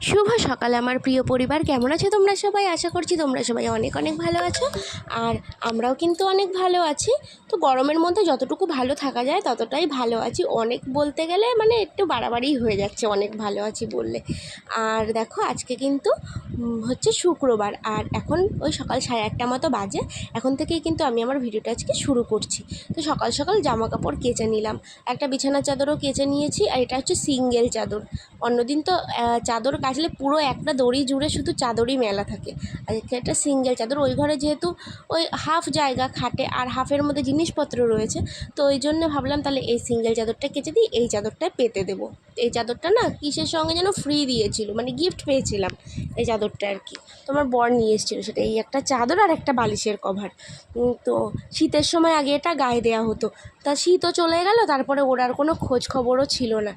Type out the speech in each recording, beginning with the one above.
শুভ সকাল আমার প্রিয় পরিবার। কেমন আছো তোমরা সবাই? আশা করছি তোমরা সবাই অনেক অনেক ভালো আছো। আর আমরাও কিন্তু অনেক ভালো আছি। তো গরমের মধ্যে যতটুকু ভালো থাকা যায়, ততটাই ভালো আছি। অনেক বলতে গেলে মানে একটু বাড়াবাড়ি হয়ে যাচ্ছে অনেক ভালো আছি বললে। আর দেখো, আজকে কিন্তু হচ্ছে শুক্রবার। আর এখন ওই সকাল সাড়ে আটটা মতো বাজে। এখন থেকেই কিন্তু আমি আমার ভিডিওটা আজকে শুরু করছি। তো সকাল সকাল জামা কাপড় কেচে নিলাম। একটা বিছানার চাদরও কেচে নিয়েছি। আর এটা হচ্ছে সিঙ্গেল চাদর। অন্যদিন তো চাদর কাচলে পুরো একটা দড়ি জুড়ে শুধু চাদরই মেলা থাকে। আজকে একটা সিঙ্গেল চাদর, ওই ঘরে যেহেতু ওই হাফ জায়গা খাটে আর হাফের মধ্যে জিনিসপত্র রয়েছে, তো ওই জন্য ভাবলাম তাহলে এই সিঙ্গেল চাদরটা কেচে দিই, এই চাদরটায় পেতে দেবো। এই চাদরটা না কিসের সঙ্গে যেন ফ্রি দিয়েছিল মানে গিফট পেয়েছিলাম এই চাদরটা আর কি। তোমার বর নিয়ে এসেছিল সেটা, এই একটা চাদর আর একটা বালিশের কভার তো শীতের সময় আগে এটা গায়ে দেওয়া হতো। তা শীতও চলে গেল, তারপরে ওর আর কোনো খোঁজ খবরও ছিল না।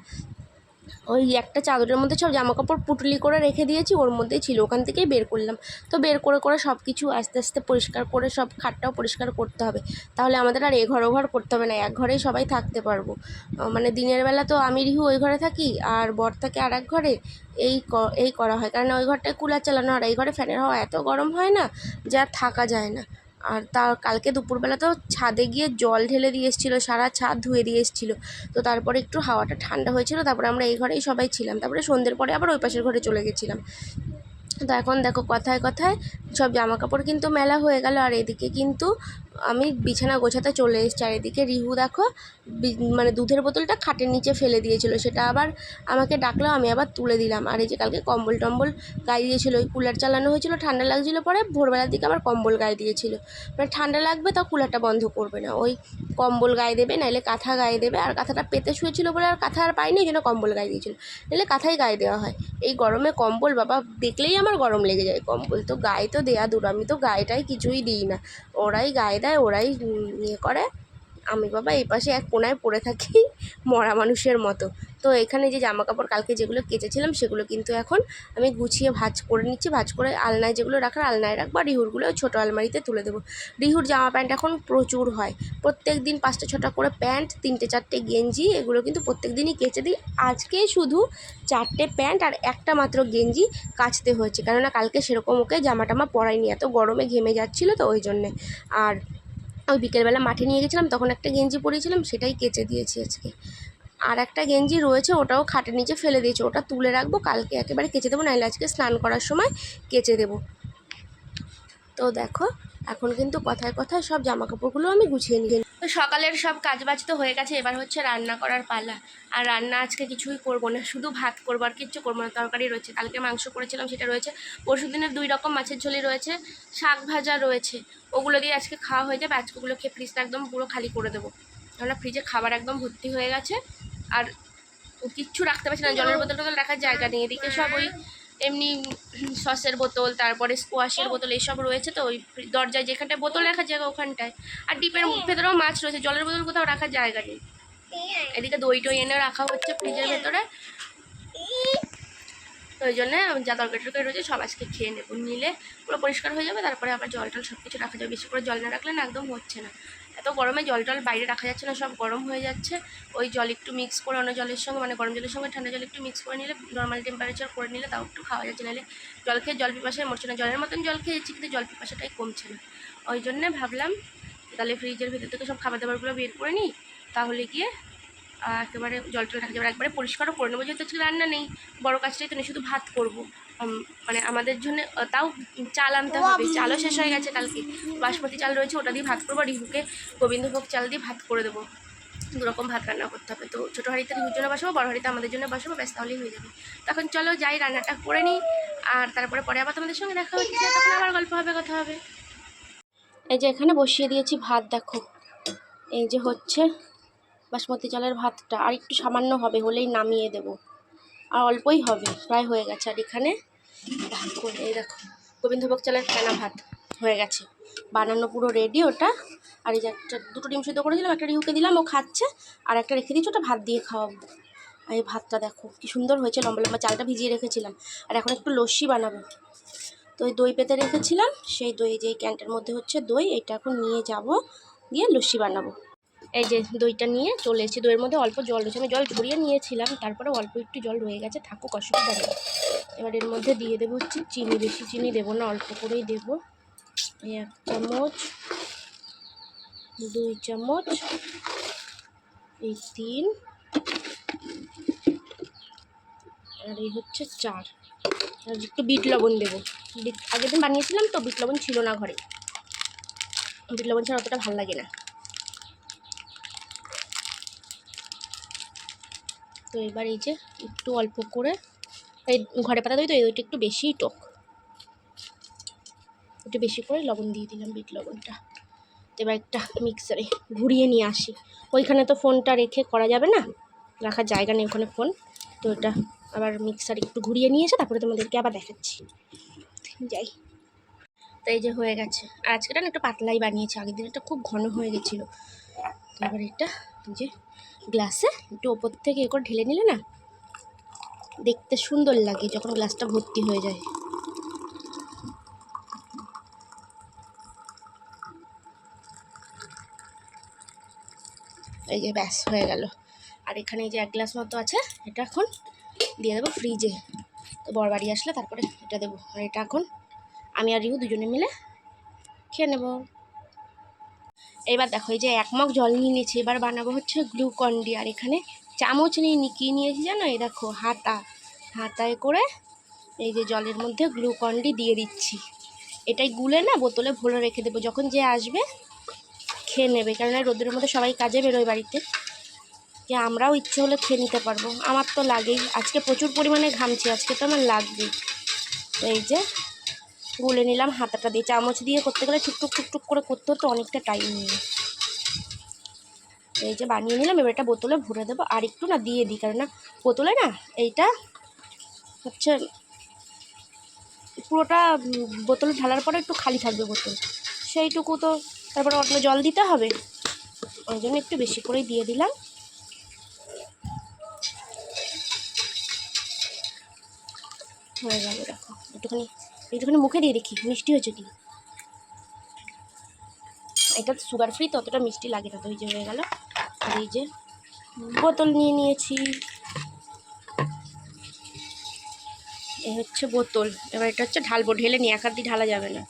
ওই একটা চাদরের মধ্যে সব জামা কাপড় পুটলি করে রেখে দিয়েছি, ওর মধ্যেই ছিল, ওখান থেকেই বের করলাম। তো বের করে করে সব কিছু আস্তে আস্তে পরিষ্কার করে সব খাটটাও পরিষ্কার করতে হবে। তাহলে আমাদের আর এ ঘর ঘর করতে হবে না, এক ঘরেই সবাই থাকতে পারব। মানে দিনের বেলা তো আমি, রিহু ওই ঘরে থাকি আর বর থাকে আর এক ঘরে, এই এই করা হয়। কারণ ওই ঘরটায় কুলার চালানো আর এই ঘরে ফ্যানের হাওয়া এত গরম হয় না, যে থাকা যায় না। আর তা কালকে দুপুরবেলা তো ছাদে গিয়ে জল ঢেলে দিয়ে এসেছিল, সারা ছাদ ধুয়ে দিয়ে এসেছিল। তো তারপরে একটু হাওয়াটা ঠান্ডা হয়েছিল, তারপরে আমরা এই ঘরেই সবাই ছিলাম। তারপরে সন্ধ্যের পরে আবার ওই পাশের ঘরে চলে গেছিলাম। তো এখন দেখো কথায় কথায় সব জামা কাপড় কিন্তু মেলা হয়ে গেল, আর এদিকে কিন্তু আমি বিছানা গোছাতে চলে এসেছি। আর এদিকে রিহু দেখো মানে দুধের বোতলটা খাটের নিচে ফেলে দিয়েছিল। সেটা আবার আমাকে ডাকলো, আমি আবার তুলে দিলাম। আর এই যে কালকে কম্বল টম্বল গায়ে দিয়েছিল, ওই কুলার চালানো হয়েছিল, ঠান্ডা লাগছিল পরে ভোরবেলার দিকে আবার কম্বল গায়ে দিয়েছিল। মানে ঠান্ডা লাগবে তা কুলারটা বন্ধ করবে না। ওই কম্বল গায়ে দেবে নাহলে কাঁথা গায়ে দেবে। আর কাঁথাটা পেতে শুয়েছিল বলে আর কাঁথা আর পাইনি ওই জন্য কম্বল গায়ে দিয়েছিল। নাহলে কাঁথাই গায়ে দেওয়া হয়। এই গরমে কম্বল বাবা, দেখলেই আমার গরম লেগে যায়। কম্বল তো গায়ে তো দেয়া দূর, আমি তো গায়েটাই কিছুই দিই না। ওরাই গায়ে দেয় ওরাই ইয়ে করে। আমি বাবা এই পাশে এক কোনায় পড়ে থাকি মরা মানুষের মতো। তো এখানে যে জামা কাপড় কালকে যেগুলো কেচেছিলাম, সেগুলো কিন্তু এখন আমি গুছিয়ে ভাজ করে নিচ্ছি। ভাজ করে আলনায় যেগুলো রাখার, আলনায় রাখব আর রিহুরগুলো ছোটো আলমারিতে তুলে দেবো। রিহুর জামা প্যান্ট এখন প্রচুর হয়। প্রত্যেক দিন পাঁচটা ছটা করে প্যান্ট, তিনটে চারটে গেঞ্জি, এগুলো কিন্তু প্রত্যেক দিনই কেচে দিই। আজকে শুধু চারটে প্যান্ট আর একটা মাত্র গেঞ্জি কাচতে হয়েছে। কেননা কালকে সেরকম ওকে জামা টামা পরাইনি, এত গরমে ঘেমে যাচ্ছিল তো ওই জন্যে। আর ওই বিকেলবেলা মাঠে নিয়ে গেছিলাম, তখন একটা গেঞ্জি পরিয়েছিলাম সেটাই কেচে দিয়েছি আজকে। আর একটা গেঞ্জি রয়েছে, ওটাও খাটের নিচে ফেলে দিয়েছে, ওটা তুলে রাখব, কালকে একেবারে কেচে দেবো, নাহলে আজকে স্নান করার সময় কেচে দেবো। তো দেখো এখন কিন্তু কথায় কথায় সব জামা কাপড়গুলো আমি গুছিয়ে নিই। তো সকালের সব কাজ বাজ তো হয়ে গেছে, এবার হচ্ছে রান্না করার পালা। আর রান্না আজকে কিছুই করব না, শুধু ভাত করব আর কিচ্ছু করব না, তরকারি রয়েছে, কালকে মাংস করেছিলাম সেটা রয়েছে, পরশু দিনের দুই রকম মাছের ঝোলি রয়েছে, শাক ভাজা রয়েছে, ওগুলো দিয়ে আজকে খাওয়া হয়ে যাবে, আজকে ওগুলো খেয়ে ফ্রিজটা একদম পুরো খালি করে দেবো। কেননা ফ্রিজে খাবার একদম ভর্তি হয়ে গেছে, আর কিচ্ছু রাখতে পারছি না, জলের বোতল টোতল রাখার জায়গা নেই, এদিকে সব ওই এমনি সসের বোতল তারপরে স্কোয়াশের বোতল এইসব রয়েছে তো ওই দরজায় যেখানটায় বোতল রাখার জায়গা ওখানটায়। আর ডিপের ভেতরেও মাছ রয়েছে জলের বোতল কোথাও রাখার জায়গা নেই। এদিকে দই টই এনে রাখা হচ্ছে ফ্রিজের ভেতরে। তো ওই জন্যে যা তরকারি টরকারি রয়েছে সব আজকে খেয়ে নেব। নিলে পুরো পরিষ্কার হয়ে যাবে তারপরে আবার জল টল সব কিছু রাখা যাবে। বেশি করে জল না রাখলে না একদম হচ্ছে না। এত গরমে জল টল বাইরে রাখা যাচ্ছে না, সব গরম হয়ে যাচ্ছে। ওই জল একটু মিক্স করে, অন্য জলের সঙ্গে মানে গরম জলের সঙ্গে ঠান্ডা জল একটু মিক্স করে নিলে নর্মাল টেম্পারেচার করে নিলে তাও একটু খাওয়া যাচ্ছে। নাহলে জল খেয়ে জল পিপাসায় মরছে না। জলের মতন জল খেয়েছি, কিন্তু জল পিপাসাটাই কমছে না। ওই জন্যে ভাবলাম, তাহলে ফ্রিজের ভিতর থেকে সব খাবার দাবারগুলো বের করে নিই, তাহলে গিয়ে একেবারে জল টল যাবে একবারে পরিষ্কারও করে নেব যেহেতু আজকে রান্না নেই। বড় কাজটাই তো নেই শুধু ভাত করব। মানে আমাদের জন্য তাও চাল আনতে হবে। চালও শেষ হয়ে গেছে কালকে। বাসমতি চাল রয়েছে ওটা দিয়ে ভাত করব আর রিহুকে গোবিন্দভোগ চাল দিয়ে ভাত করে দেবো। দুরকম ভাত রান্না করতে হবে। তো ছোটো হাঁড়িতে রিহুর জন্য বসাবো বড় হাঁড়িতে আমাদের জন্য বসাবো ব্যাস তাহলেই হয়ে যাবে। তখন চলো যাই রান্নাটা করে নিই। আর তারপরে পরে আবার তোমাদের সঙ্গে দেখা হচ্ছে। তখন আবার গল্প হবে কথা হবে। এই যে এখানে বসিয়ে দিয়েছি ভাত দেখো। এই যে হচ্ছে বাসমতি চালের ভাতটা আর একটু সামান্য হবে, হলেই নামিয়ে দেব। আর অল্পই হবে, প্রায় হয়ে গেছে। আর এখানে এই দেখো, গোবিন্দভোগ চালের ফেনা ভাত হয়ে গেছে। বানানো পুরো রেডি ওটা। আর এই যে একটা, দুটো ডিম সিদ্ধ করেছিলাম, একটা রিহুকে দিলাম, ও খাচ্ছে, আর একটা রেখে দিচ্ছি ওটা ভাত দিয়ে খাওয়াবো। আর এই ভাতটা দেখো, কি সুন্দর হয়েছে, লম্বা লম্বা চালটা ভিজিয়ে রেখেছিলাম। আর এখন একটু লস্যি বানাবো। তো ওই দই পেতে রেখেছিলাম, সেই দই যে ক্যানটার মধ্যে হচ্ছে দই, এটা এখন নিয়ে যাব দিয়ে লস্যি বানাবো। এই যে দইটা নিয়ে চলে এসেছি। দইয়ের মধ্যে অল্প জল রয়েছে। আমি জল ঝরিয়ে নিয়েছিলাম, তারপরে অল্প একটু জল রয়ে গেছে। থাকুক, অসুবিধা নেই। এবার এর মধ্যে দিয়ে দেবো হচ্ছে চিনি, বেশি চিনি দেবো না, অল্প করেই দেবো। এক চামচ, দুই চামচ, এই তিন। আর এই হচ্ছে চার। আর একটু বিট লবণ দেবো। আগের দিন বানিয়েছিলাম তো, বিট লবণ ছিল না ঘরে। বিট লবণ ছাড়া অতটা ভালো লাগে না। তো এবার এই যে একটু অল্প করে এই ঘরে পাতা দই তো এই দইটা একটু বেশিই টক। একটু বেশি করে লবণ দিয়ে দিলাম বিট লবণটা। এবার একটা মিক্সারে ঘুরিয়ে নিয়ে আসি। ওইখানে তো ফোনটা রেখে করা যাবে না? রাখার জায়গা নেই ওখানে ফোন। তো এটা আবার মিক্সার একটু ঘুরিয়ে নিয়ে এসে তারপরে তোমাদেরকে আবার দেখাচ্ছি। যাই। তো এই যে হয়ে গেছে। আর আজকেটা না একটু পাতলাই বানিয়েছি। আগের দিন এটা খুব ঘন হয়ে গেছিল। এবার এটা যে গ্লাসে, একটু ওপর থেকে এ করে ঢেলে নিলে না, দেখতে সুন্দর লাগে যখন গ্লাসটা ভর্তি হয়ে যায়। এই যে ব্যাস, হয়ে গেল। আর এখানে এই যে এক গ্লাস মতো আছে, এটা এখন দিয়ে দেবো ফ্রিজে। তো বড় বাড়ি আসলে তারপরে এটা দেবো। আর এটা এখন আমি আর রিহু দুজনে মিলে খেয়ে নেব। এবার দেখো, এই যে এক মগ জল নিয়ে নিয়েছি, এবার বানাবো হচ্ছে গ্লুকন ডি আর এখানে চামচ নিয়ে নি, কী নিয়েছি জানো? এই দেখো, হাতা। হাতায় করে এই যে জলের মধ্যে গ্লুকন ডি দিয়ে দিচ্ছি। এটাই গুলে না বোতলে ভরে রেখে দেবো, যখন যে আসবে খেয়ে নেবে, কেননা রোদের মধ্যে সবাই কাজে বেরোয় বাড়িতে। যে আমরাও ইচ্ছে হলে খেয়ে নিতে পারব। আমার তো লাগেই, আজকে প্রচুর পরিমাণে ঘামছি, আজকে তো আমার লাগবেই। এই যে গুলে নিলাম, হাতাটা দিয়ে চামচ দিয়ে করতে গেলে টুকটুক টুকটুক করে করতে হতো অনেকটা টাইম নিয়ে এই যে বানিয়ে নিলাম, এবার এটা বোতলে ভরে দেবো। আর একটু না দিয়ে দিই কারণ না বোতলে না এইটা হচ্ছে পুরোটা বোতলে ঢালার পরে একটু খালি থাকবে বোতল। সেইটুকু তো তারপরে অন্য জল দিতে হবে। ওই জন্য একটু বেশি করেই দিয়ে দিলাম। হয়ে গেল দেখো, একটুখানি একটুখানি মুখে দিয়ে দেখি, মিষ্টি হয়েছে কি এটা সুগার ফ্রি ততটা মিষ্টি লাগে না তো এই যে হয়ে গেল। আর এই যে বোতল নিয়ে নিয়েছি। এই হচ্ছে বোতল, এবার এটা হচ্ছে ঢালবো, ঢেলে নিয়ে দিয়ে ঢালা যাবে না।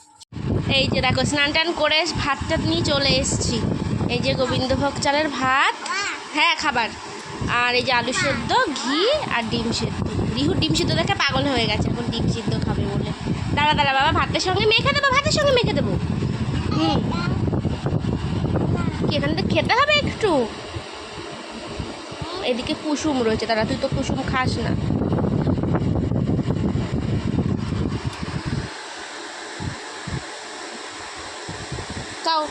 এই যে দেখো, স্নান টান করে ভাত টাত নিয়ে চলে এসেছি। এই যে গোবিন্দভোগ চালের ভাত হ্যাঁ খাবার। আর এই যে আলু সেদ্ধ, ঘি আর ডিম সেদ্ধ। রিহু, ডিম সেদ্ধ দেখে পাগল হয়ে গেছে, এখন ডিম সিদ্ধ খাবে বলে। দাঁড়া দাঁড়া, বাবা, ভাতের সঙ্গে মেখে দেবো ভাতের সঙ্গে মেখে দেবো হুম। কি, এখানে তো খেতে হবে একটু? এদিকে কুসুম রয়েছে তারা তুই তো কুসুম খাস না। তাও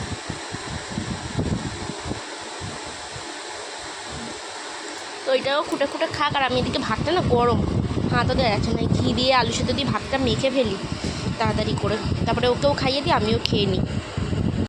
তো ওইটাও খুঁটে খুঁটে খাক, আর আমি এদিকে ভাতটা না গরম। হাতও ওদের আছে না ঘি দিয়ে আলু সেদ্ধ দিয়ে ভাতটা মেখে ফেলি, তাড়াতাড়ি করে। তারপরে ওকেও খাইয়ে দিই, আমিও খেয়ে নিই।